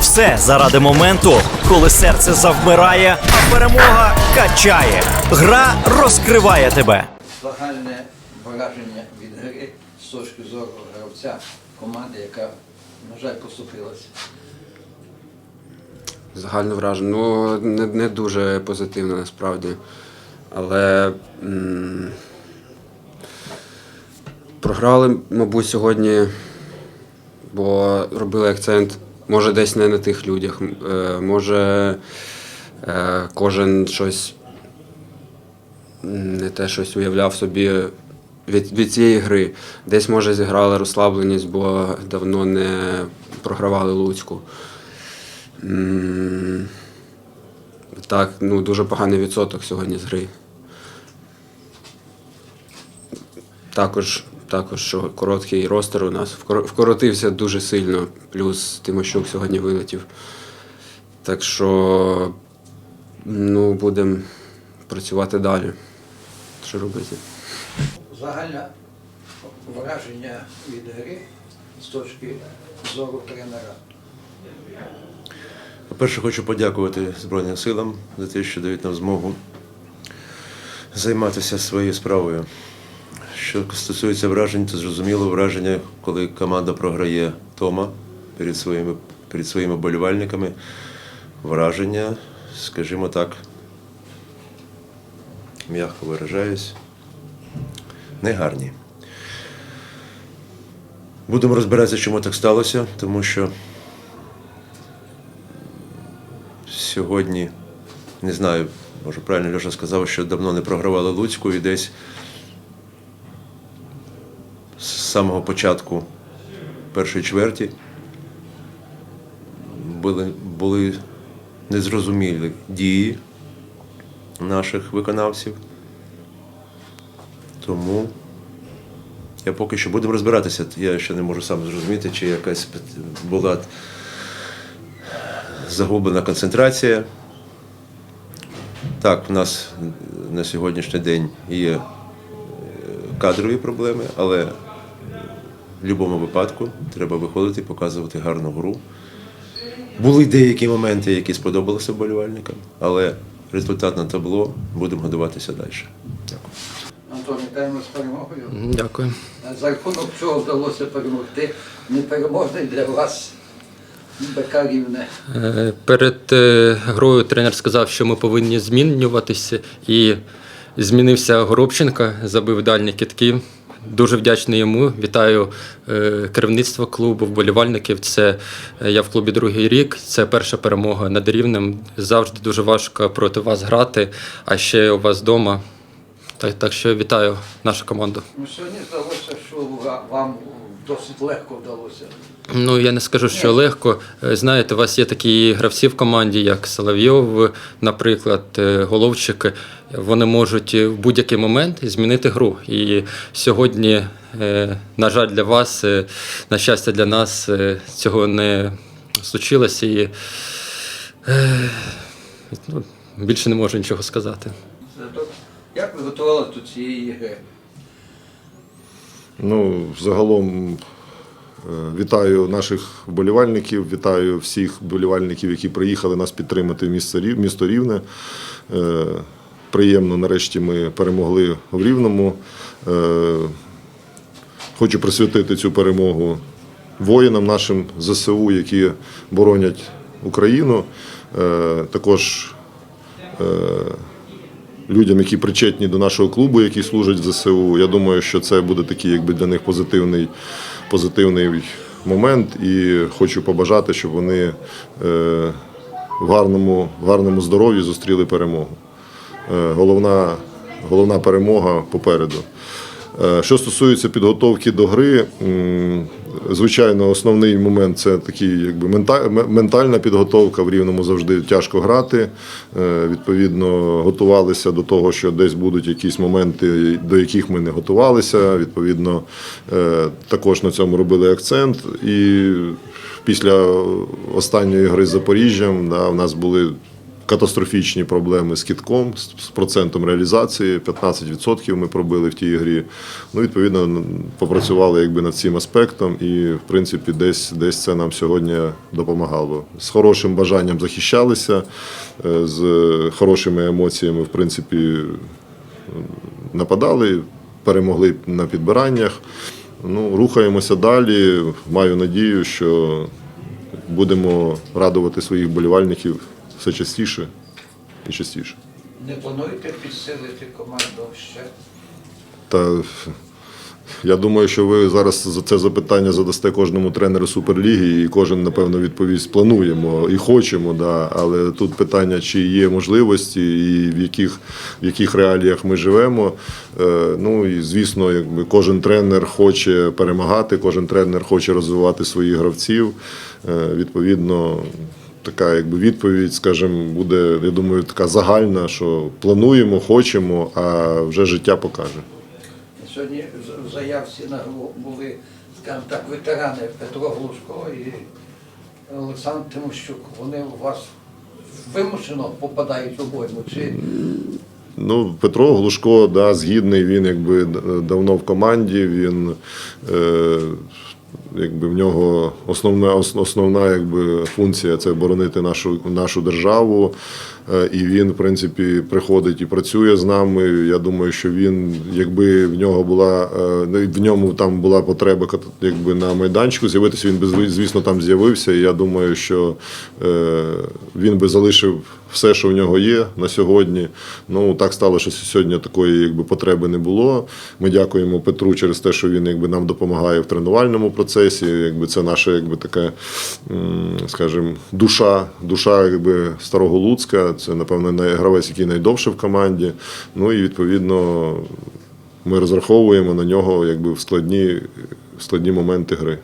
Все заради моменту, коли серце завмирає, а перемога качає. Гра розкриває тебе. загальне враження від гри з точки зору гравця команди, яка, на жаль, поступилася. Загальне враження. Ну, не, не дуже позитивно насправді. Але м- програли, мабуть, сьогодні, бо робили акцент, може, десь не на тих людях. Е, може, е, кожен щось не те щось уявляв собі від, від цієї гри. Десь, може, зіграла розслабленість, бо давно не програвали Луцьку. Так, ну дуже поганий відсоток сьогодні з гри. Також, також що короткий ростер у нас вкоротився дуже сильно, плюс Тимощук сьогодні вилетів. Так що ну, будемо працювати далі. Що робити? Загальне враження від гри з точки зору тренера. По-перше, хочу подякувати Збройним силам за те, що дають нам змогу займатися своєю справою. Що стосується вражень, то зрозуміло враження, коли команда програє Тома перед своїми, перед своїми болівальниками. Враження, скажімо так, м'яко виражаюсь, негарні. Будемо розбиратися, чому так сталося, тому що сьогодні, не знаю, може правильно Льоша сказав, що давно не програвали Луцьку і десь самого початку першої чверті були, були незрозумілі дії наших виконавців. Тому я поки що будемо розбиратися. Я ще не можу сам зрозуміти, чи якась була загублена концентрація. Так, в нас на сьогоднішній день є е, кадрові проблеми, але в будь-якому випадку треба виходити, показувати гарну гру. Були деякі моменти, які сподобалися вболівальникам, але результат на табло будемо готуватися далі. Дякую. Антон, вітаємо з перемогою. Дякую. За рахунок чого вдалося перемогти непереможний для вас БК Рівне. Е, Перед е, грою тренер сказав, що ми повинні змінюватися, і змінився Горобченка, забив дальні китки. Дуже вдячний йому. Вітаю е, керівництво клубу, вболівальників. Це е, я в клубі другий рік. Це перша перемога над рівнем. Завжди дуже важко проти вас грати, а ще у вас вдома. Так, так що вітаю нашу команду. Ну, сьогодні здалося, що вам досить легко вдалося. Ну, я не скажу, що легко. Е, Знаєте, у вас є такі гравці в команді, як Соловйов, наприклад, е, Головчик. Вони можуть в будь-який момент змінити гру. І сьогодні, е, на жаль, для вас, на щастя, для нас цього не случилося. І ну, більше не можу нічого сказати. Як ви готувалися до цієї гри? Ну, загалом вітаю наших вболівальників, вітаю всіх вболівальників, які приїхали нас підтримати в місто Рів- місто Рівне. Е, Приємно, нарешті ми перемогли в Рівному. Е, Хочу присвятити цю перемогу воїнам нашим ЗСУ, які боронять Україну. Е, Також е, людям, які причетні до нашого клубу, які служать в ЗСУ. Я думаю, що це буде такий якби для них позитивний, позитивний момент. І хочу побажати, щоб вони е, в гарному, в гарному здоров'ї зустріли перемогу. Е, Головна, головна перемога попереду. Е, Що стосується підготовки до гри, звичайно, основний момент це такий, якби мента- ментальна підготовка. В рівному завжди тяжко грати. Е, Відповідно, готувалися до того, що десь будуть якісь моменти, до яких ми не готувалися. Відповідно, е, також на цьому робили акцент. І після останньої гри з Запоріжжям да, у нас були катастрофічні проблеми з кітком, з процентом реалізації. 15% ми пробили в тій грі. Ну, відповідно, попрацювали якби над цим аспектом, і в принципі десь, десь це нам сьогодні допомагало. З хорошим бажанням захищалися, е, з хорошими емоціями, в принципі, нападали, перемогли на підбираннях. Ну, рухаємося далі. Маю надію, що будемо радувати своїх болівальників все частіше і частіше. Не плануєте підсилити команду ще? Та я думаю, що ви зараз за це запитання задасте кожному тренеру Суперліги, і кожен, напевно, відповість плануємо і хочемо. Да. Але тут питання, чи є можливості і в яких, в яких реаліях ми живемо. Е, ну і звісно, якби кожен тренер хоче перемагати, кожен тренер хоче розвивати своїх гравців. Е, відповідно. Така якби відповідь, скажімо, буде, я думаю, така загальна, що плануємо, хочемо, а вже життя покаже. Сьогодні в- заявці на були, скажімо так, ветерани Петро Глушко і Олександр Тимощук. Вони у вас вимушено попадають в обойму? Чи Ну, Петро Глушко, да, згідний, він якби давно в команді, він е, якби в нього основна, ос- основна якби, функція це боронити нашу, нашу державу. Е, І він, в принципі, приходить і працює з нами. Я думаю, що він, якби в нього була е, в ньому там була потреба якби на майданчику з'явитися, він би звісно там з'явився. І я думаю, що е, він би залишив все, що в нього є на сьогодні. Ну так стало, що сьогодні такої якби потреби не було. Ми дякуємо Петру через те, що він якби нам допомагає в тренувальному процесі. Якби це наша, якби така, скажімо, душа, душа якби старого Луцька. Це, напевно, гравець, який найдовше в команді. Ну і відповідно ми розраховуємо на нього якби в складні, в складні моменти гри.